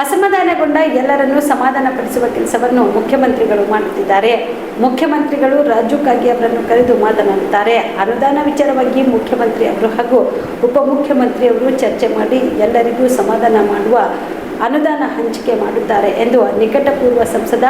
ಅಸಮಾಧಾನಗೊಂಡ ಎಲ್ಲರನ್ನೂ ಸಮಾಧಾನಪಡಿಸುವ ಕೆಲಸವನ್ನು ಮುಖ್ಯಮಂತ್ರಿಗಳು ಮಾಡುತ್ತಿದ್ದಾರೆ. ಮುಖ್ಯಮಂತ್ರಿಗಳು ರಾಜು ಕಾಗೆ ಅವರನ್ನು ಕರೆದು ಮಾತನಾಡುತ್ತಾರೆ. ಅನುದಾನ ವಿಚಾರವಾಗಿ ಮುಖ್ಯಮಂತ್ರಿ ಅವರು ಹಾಗೂ ಉಪಮುಖ್ಯಮಂತ್ರಿಯವರು ಚರ್ಚೆ ಮಾಡಿ ಎಲ್ಲರಿಗೂ ಸಮಾಧಾನ ಮಾಡುವ ಅನುದಾನ ಹಂಚಿಕೆ ಮಾಡುತ್ತಾರೆ ಎಂದು ನಿಕಟಪೂರ್ವ ಸಂಸದ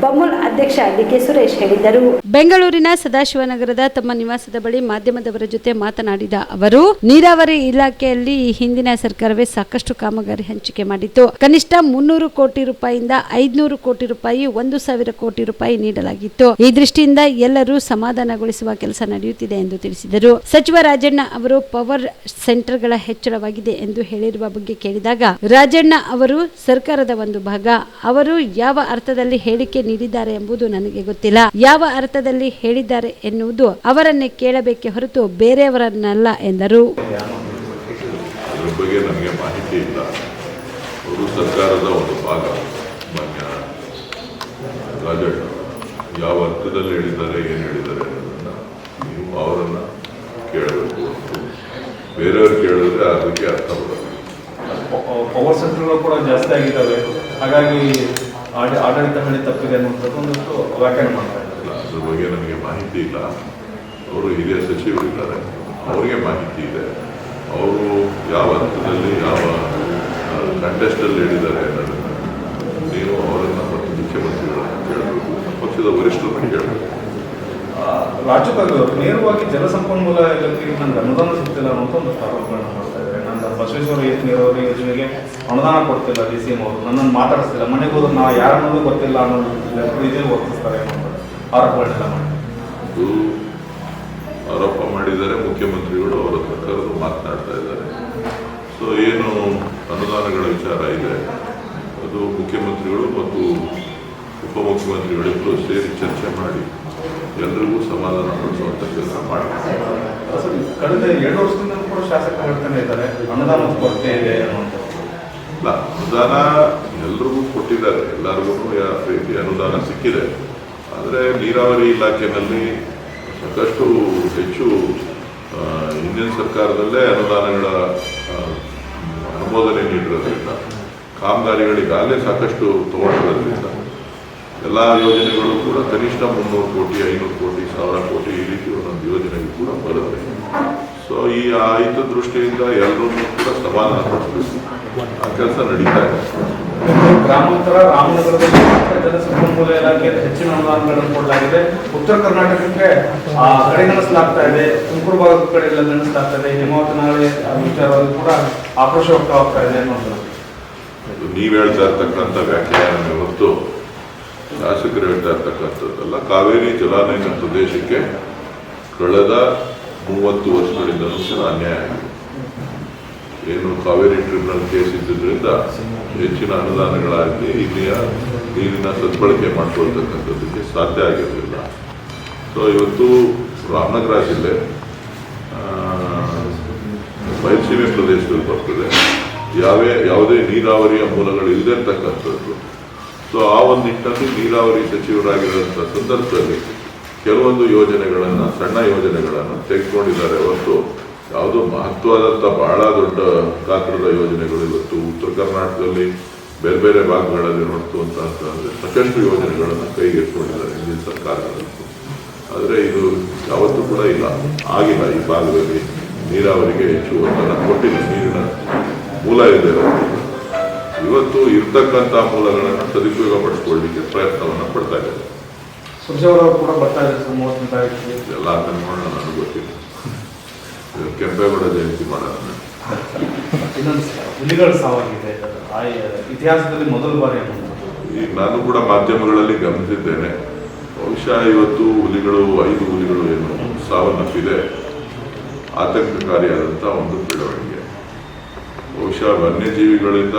ಬಮುಲ್ ಅಧ್ಯಕ್ಷ ಡಿಕೆ ಸುರೇಶ್ ಹೇಳಿದರು. ಬೆಂಗಳೂರಿನ ಸದಾಶಿವನಗರದ ತಮ್ಮ ನಿವಾಸದ ಬಳಿ ಮಾಧ್ಯಮದವರ ಜೊತೆ ಮಾತನಾಡಿದ ಅವರು, ನೀರಾವರಿ ಇಲಾಖೆಯಲ್ಲಿ ಈ ಹಿಂದಿನ ಸರ್ಕಾರವೇ ಸಾಕಷ್ಟು ಕಾಮಗಾರಿ ಹಂಚಿಕೆ ಮಾಡಿತ್ತು. ಕನಿಷ್ಠ ಮುನ್ನೂರು ಕೋಟಿ ರೂಪಾಯಿಯಿಂದ ಐದ್ನೂರು ಕೋಟಿ ರೂಪಾಯಿ, ಒಂದು ಸಾವಿರ ಕೋಟಿ ರೂಪಾಯಿ ನೀಡಲಾಗಿತ್ತು. ಈ ದೃಷ್ಟಿಯಿಂದ ಎಲ್ಲರೂ ಸಮಾಧಾನಗೊಳಿಸುವ ಕೆಲಸ ನಡೆಯುತ್ತಿದೆ ಎಂದು ತಿಳಿಸಿದರು. ಸಚಿವ ರಾಜಣ್ಣ ಅವರು ಪವರ್ ಸೆಂಟರ್ಗಳ ಹೆಚ್ಚಳವಾಗಿದೆ ಎಂದು ಹೇಳಿರುವ ಬಗ್ಗೆ ಕೇಳಿದಾಗ, ರಾಜಣ್ಣ ಅವರು ಸರ್ಕಾರದ ಒಂದು ಭಾಗ. ಅವರು ಯಾವ ಅರ್ಥದಲ್ಲಿ ಹೇಳಿಕೆ ನೀಡಿದ್ದಾರೆ ಎಂಬುದು ನನಗೆ ಗೊತ್ತಿಲ್ಲ. ಯಾವ ಅರ್ಥದಲ್ಲಿ ಹೇಳಿದ್ದಾರೆ ಎನ್ನುವುದು ಅವರನ್ನೇ ಕೇಳಬೇಕೆ ಹೊರತು ಬೇರೆಯವರನ್ನಲ್ಲ ಎಂದರು. ಅದ್ರ ನನಗೆ ಮಾಹಿತಿ ಇಲ್ಲ. ಅವರು ಸರ್ಕಾರದ ಒಂದು ಭಾಗ. ರಾಜಣ್ಣ ಯಾವ ಅರ್ಥದಲ್ಲಿ ಹೇಳಿದ್ದಾರೆ ಏನು ಹೇಳಿದ್ದಾರೆ ಅನ್ನೋದನ್ನು ನೀವು ಅವರನ್ನು ಕೇಳಬೇಕು ಬೇರೆಯವ್ರು ಕೇಳಿದ್ರೆ ಅದಕ್ಕೆ ಅರ್ಥ ಬರೋಲ್ಲ. ಪವರ್ ಸೆಂಟರ್ಗಳು ಕೂಡ ಜಾಸ್ತಿ ಆಗಿದ್ದಾವೆ. ಹಾಗಾಗಿ ಆಡ- ಆಡಳಿತ ಮೇಲೆ ತಪ್ಪಿದೆ ಅನ್ನುವಂಥದ್ದು ಒಂದಷ್ಟು ವ್ಯಾಖ್ಯಾನ ಮಾಡ್ತಾ ಇದ್ದಾರೆ. ಅದ್ರ ಬಗ್ಗೆ ನಮಗೆ ಮಾಹಿತಿ ಇಲ್ಲ. ಅವರು ಹಿರಿಯ ಸಚಿವರಿದ್ದಾರೆ. ಅವರಿಗೆ ಮಾಹಿತಿ ಇದೆ. ಅವರು ಯಾವ ಹಂತದಲ್ಲಿ ಯಾವ ಕಂಟೆಸ್ಟಲ್ಲಿ ಹೇಳಿದ್ದಾರೆ ಅನ್ನೋದನ್ನು ನೀವು ಅವರನ್ನು ಮತ್ತು ಮುಖ್ಯಮಂತ್ರಿಗಳನ್ನು ಕೇಳಬೇಕು. ಪಕ್ಷದ ವರಿಷ್ಠರನ್ನು ಕೇಳಬೇಕು. ರಾಜ್ಯಪಾಲರು ನೇರವಾಗಿ ಜಲಸಂಪನ್ಮೂಲ ಇಲಾಖೆಗೆ ನನಗೆ ಅನುದಾನ ಸಿಗ್ತಿಲ್ಲ ಅನ್ನೋದು ಒಂದು ಆರೋಪಗಳನ್ನು ಮಾಡ್ತಾ ಇದ್ದಾರೆ ಬಸವೇಶ್ವರ ನೀರಾವರಿ ಯೋಜನೆಗೆ ಅನುದಾನ ಕೊಡ್ತಿಲ್ಲ ಡಿ ಸಿ ಎಂ ಅವರು. ನನ್ನನ್ನು ಮಾತಾಡಿಸ್ತಿಲ್ಲ. ಮನೆಗೆ ಹೋದ್ರೆ ನಾವು ಯಾರನ್ನೋದು ಗೊತ್ತಿಲ್ಲ ಅನ್ನೋ ಇದೇ ವರ್ತಿಸ್ತಾರೆ ಆರೋಪಗಳನ್ನೆಲ್ಲ ಮಾಡಿ. ಅದು ಆರೋಪ ಮಾಡಿದ್ದಾರೆ ಮುಖ್ಯಮಂತ್ರಿಗಳು ಅವರ ಹತ್ರ ಕರೆದು ಮಾತನಾಡ್ತಾ ಇದ್ದಾರೆ. ಸೊ ಏನು ಅನುದಾನಗಳ ವಿಚಾರ ಇದೆ ಅದು ಮುಖ್ಯಮಂತ್ರಿಗಳು ಮತ್ತು ಉಪಮುಖ್ಯಮಂತ್ರಿಗಳಿಬ್ಬರು ಸೇರಿ ಚರ್ಚೆ ಮಾಡಿ ಎಲ್ರಿಗೂ ಸಮಾಧಾನ ಪಡಿಸುವಂಥ ಕೆಲಸ ಮಾಡಿ. ಕಳೆದ ಎರಡು ವರ್ಷದಿಂದ ಕೂಡ ಶಾಸಕರು ಹೇಳ್ತಾನೆ ಇದ್ದಾರೆ. ಅನುದಾನ ಕೊರತೆ ಇದೆ ಅನ್ನುವಂಥದ್ದು. ಇಲ್ಲ ಅನುದಾನ ಎಲ್ರಿಗೂ ಕೊಟ್ಟಿದ್ದಾರೆ. ಎಲ್ಲರಿಗೂ ರೀತಿ ಅನುದಾನ ಸಿಕ್ಕಿದೆ. ಆದರೆ ನೀರಾವರಿ ಇಲಾಖೆಯಲ್ಲಿ ಸಾಕಷ್ಟು ಹೆಚ್ಚು ಹಿಂದಿನ ಸರ್ಕಾರದಲ್ಲೇ ಅನುದಾನಗಳ ಅನುಮೋದನೆ ನೀಡಿರೋದ್ರಿಂದ ಕಾಮಗಾರಿಗಳಿಗಾಗಲೇ ಸಾಕಷ್ಟು ತಗೊಂಡಿರೋದ್ರಿಂದ, ಎಲ್ಲ ಯೋಜನೆಗಳು ಕೂಡ ಕನಿಷ್ಠ ಮುನ್ನೂರು ಕೋಟಿ, ಐನೂರು ಕೋಟಿ, ಸಾವಿರ ಕೋಟಿ ಈ ರೀತಿ ಒಂದೊಂದು ಯೋಜನೆಗೂ ಕೂಡ ಬರುತ್ತೆ ಸೊ ಈ ಆಯುಧ ದೃಷ್ಟಿಯಿಂದ ಎಲ್ಲರೂ ಕೂಡ ಸವಾಲು ಆ ಕೆಲಸ ನಡೀತಾ ಇದೆ. ಗ್ರಾಮಾಂತರ ರಾಮನಗರದಲ್ಲಿ ಜನ ಜಲಸಂಪನ್ಮೂಲ ಇಲಾಖೆ ಹೆಚ್ಚಿನ ಅನುದಾನಗಳನ್ನು ಕೊಡಲಾಗಿದೆ. ಉತ್ತರ ಕರ್ನಾಟಕಕ್ಕೆ ಆ, ಕಡೆಗಣಿಸಲಾಗ್ತಾ ಇದೆ. ತುಮಕೂರು ಭಾಗದ ಕಡೆ ಎಲ್ಲ ಗಣಿಸಲಾಗ್ತಾ ಇದೆ. ಹಿಮಾವತ ನಾಳೆ ವಿಚಾರವಾಗಿ ಕೂಡ ಆಕ್ರೋಶ ವ್ಯಕ್ತವಾಗ್ತಾ ಇದೆ ಅನ್ನೋದು. ನೀವು ಹೇಳ್ತಾ ಇರ್ತಕ್ಕಂಥ ವ್ಯಾಖ್ಯಾನ ಇವತ್ತು ಶಾಸಕರು ಹೇಳ್ತಾ ಇರ್ತಕ್ಕಂಥದ್ದಲ್ಲ ಕಾವೇರಿ ಜಲಾನಯನ ಪ್ರದೇಶಕ್ಕೆ ಕಳೆದ ಮೂವತ್ತು ವರ್ಷಗಳಿಂದ ಕೂಡ ಅನ್ಯಾಯ ಏನು ಕಾವೇರಿ ಟ್ರಿಬ್ಯುನಲ್ ಕೇಸ್ ಇದ್ದಿದ್ದರಿಂದ ಹೆಚ್ಚಿನ ಅನುದಾನಗಳಾಗಿ ಇಲ್ಲಿಯ ನೀರಿನ ಸದ್ಬಳಕೆ ಮಾಡ್ಕೊಳ್ತಕ್ಕಂಥದ್ದಕ್ಕೆ ಸಾಧ್ಯ ಆಗಿರಲಿಲ್ಲ. ಸೊ ಇವತ್ತು ರಾಮನಗರ ಜಿಲ್ಲೆ ಬಯಲುಸೀಮೆ ಪ್ರದೇಶದಲ್ಲಿ ಬರ್ತದೆ. ಯಾವೇ, ಯಾವುದೇ ನೀರಾವರಿಯ ಮೂಲಗಳು ಇಲ್ಲದೆ ಇರ್ತಕ್ಕಂಥದ್ದು. ಸೊ ಆ ಒಂದು ನಿಟ್ಟಿನಲ್ಲಿ ನೀರಾವರಿ ಸಚಿವರಾಗಿರುವಂಥ ಸಂದರ್ಭದಲ್ಲಿ ಕೆಲವೊಂದು ಯೋಜನೆಗಳನ್ನು, ಸಣ್ಣ ಯೋಜನೆಗಳನ್ನು ತೆಗೆದುಕೊಂಡಿದ್ದಾರೆ. ಹೊರತು ಯಾವುದೋ ಮಹತ್ವದಂಥ ಬಹಳ ದೊಡ್ಡ ಗಾತ್ರದ ಯೋಜನೆಗಳು ಇವತ್ತು ಉತ್ತರ ಕರ್ನಾಟಕದಲ್ಲಿ ಬೇರೆ ಬೇರೆ ಭಾಗಗಳಲ್ಲಿ ನೋಡ್ತು ಅಂತ ಅಂತಂದರೆ ಸಾಕಷ್ಟು ಯೋಜನೆಗಳನ್ನು ಕೈಗೆತ್ತಿಕೊಂಡಿದ್ದಾರೆ ಹಿಂದಿನ ಸರ್ಕಾರಗಳು ಆದರೆ ಇದು ಯಾವತ್ತೂ ಕೂಡ ಇಲ್ಲ. ಆಗಿಲ್ಲ ಈ ಭಾಗದಲ್ಲಿ. ನೀರಾವರಿಗೆ ಹೆಚ್ಚು ಒತ್ತಡ ಕೊಟ್ಟಿಲ್ಲ ನೀರಿನ ಮೂಲ ಇದೆ. ಇವತ್ತು ಇರ್ತಕ್ಕಂಥ ಮೂಲಗಳನ್ನು ಸದುಪಯೋಗ ಪಡಿಸ್ಕೊಳ್ಳಿಕ್ಕೆ ಪ್ರಯತ್ನವನ್ನು ಪಡ್ತಾ ಇದ್ದಾರೆ. ಸುರ್ಜೇವಾಲವರು ಕೂಡ ಬರ್ತಾ ಇದ್ದಾರೆ ಸರ್ ಮೂವತ್ತನೇ ತಾರೀಕಿಗೆ ಎಲ್ಲ ಅದನ್ನು ನೋಡೋಣ ನನಗೆ ಗೊತ್ತಿಲ್ಲ. ಇದು ಕೆಂಪೇಗೌಡ ಜಯಂತಿ ಮಾಡೋಣ ಇನ್ನೊಂದು ಹುಲಿಗಳ ಸಾವಾಗಿದೆ. ಆ ಇತಿಹಾಸದಲ್ಲಿ ಮೊದಲ ಬಾರಿ ಈಗ ನಾನು ಕೂಡ ಮಾಧ್ಯಮಗಳಲ್ಲಿ ಗಮನಿಸಿದ್ದೇನೆ. ಬಹುಶಃ ಇವತ್ತು ಹುಲಿಗಳು ಐದು ಹುಲಿಗಳು ಏನು ಸಾವನ್ನಪ್ಪಿದೆ. ಆತಂಕಕಾರಿಯಾದಂಥ ಒಂದು ಬೆಳವಣಿಗೆ ಬಹುಶಃ ವನ್ಯಜೀವಿಗಳಿಂದ